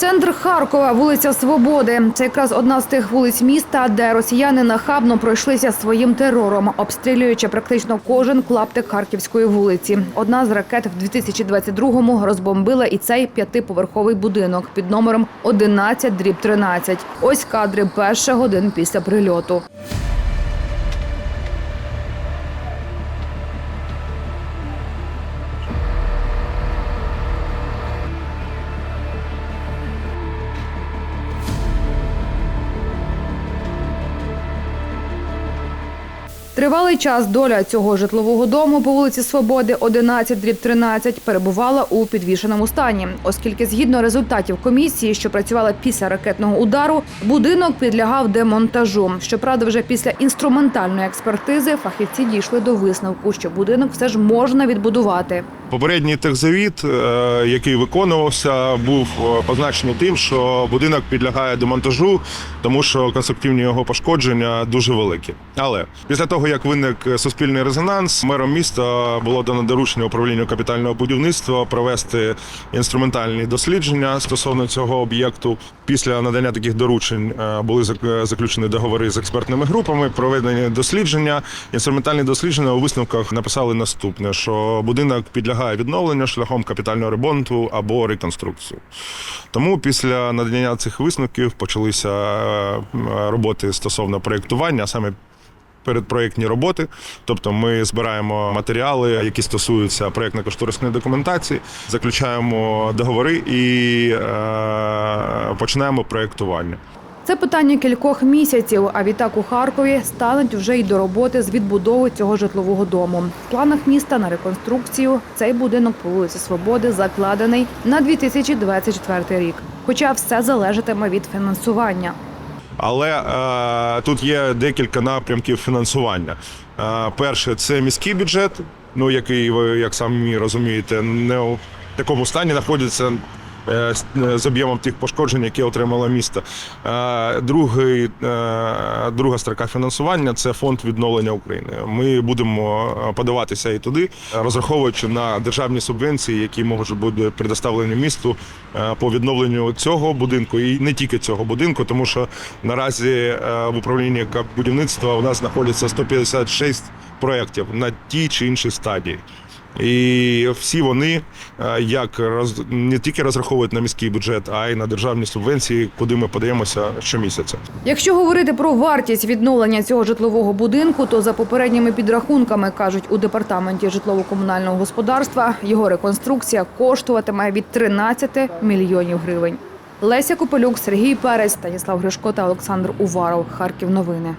Центр Харкова, вулиця Свободи. Це якраз одна з тих вулиць міста, де росіяни нахабно пройшлися своїм терором, обстрілюючи практично кожен клаптик Харківської вулиці. Одна з ракет в 2022-му розбомбила і цей п'ятиповерховий будинок під номером 11 дріб 13. Ось кадри перших годин після прильоту. Тривалий час доля цього житлового дому по вулиці Свободи 11 дріб 13 перебувала у підвішеному стані, оскільки згідно результатів комісії, що працювала після ракетного удару, будинок підлягав демонтажу. Щоправда, вже після інструментальної експертизи фахівці дійшли до висновку, що будинок все ж можна відбудувати. Попередній техзавіт, е, який виконувався, був е, позначений тим, що будинок підлягає демонтажу, тому що конструктивні його пошкодження дуже великі. Але після того, як виник суспільний резонанс, мером міста було дано доручення управлінню капітального будівництва провести інструментальні дослідження стосовно цього об'єкту. Після надання таких доручень е, були заключені договори з експертними групами, проведені дослідження. Інструментальні дослідження у висновках написали наступне: що будинок підлягає відновленню шляхом капітального ремонту або реконструкції. Тому після надання цих висновків почалися е, роботи стосовно проєктування, а саме передпроєктні роботи. Тобто ми збираємо матеріали, які стосуються проєктно-кошторисної документації, заключаємо договори і е, починаємо проєктування. Це питання кількох місяців. А відтак у Харкові стануть вже й до роботи з відбудови цього житлового дому. В планах міста на реконструкцію цей будинок по вулиці Свободи закладений на 2024 рік. Хоча все залежатиме від фінансування. Але е, тут є декілька напрямків фінансування. Е, перше, це міський бюджет, ну який ви як самі розумієте, не у такому стані знаходиться. Е, з- З об'ємом тих пошкоджень, які отримало місто. Е, Другий, е, друга строка фінансування це фонд відновлення України. Ми будемо е, подаватися і туди, розраховуючи на державні субвенції, які можуть бути предоставлені місту е, по відновленню цього будинку і не тільки цього будинку, тому що наразі е, в управлінні будівництва у нас знаходиться 156 проєктів на тій чи іншій стадії. І всі вони е, як роз, не тільки розраховують на міський бюджет, а й на державні субвенції, куди ми подаємося щомісяця. Якщо говорити про вартість відновлення цього житлового будинку, то за попередніми підрахунками кажуть у департаменті житлово-комунального господарства, його реконструкція коштуватиме від 13 мільйонів гривень. Леся Копелюк, Сергій Перець, Станіслав Гришко та Олександр Уваров. Харків. Новини.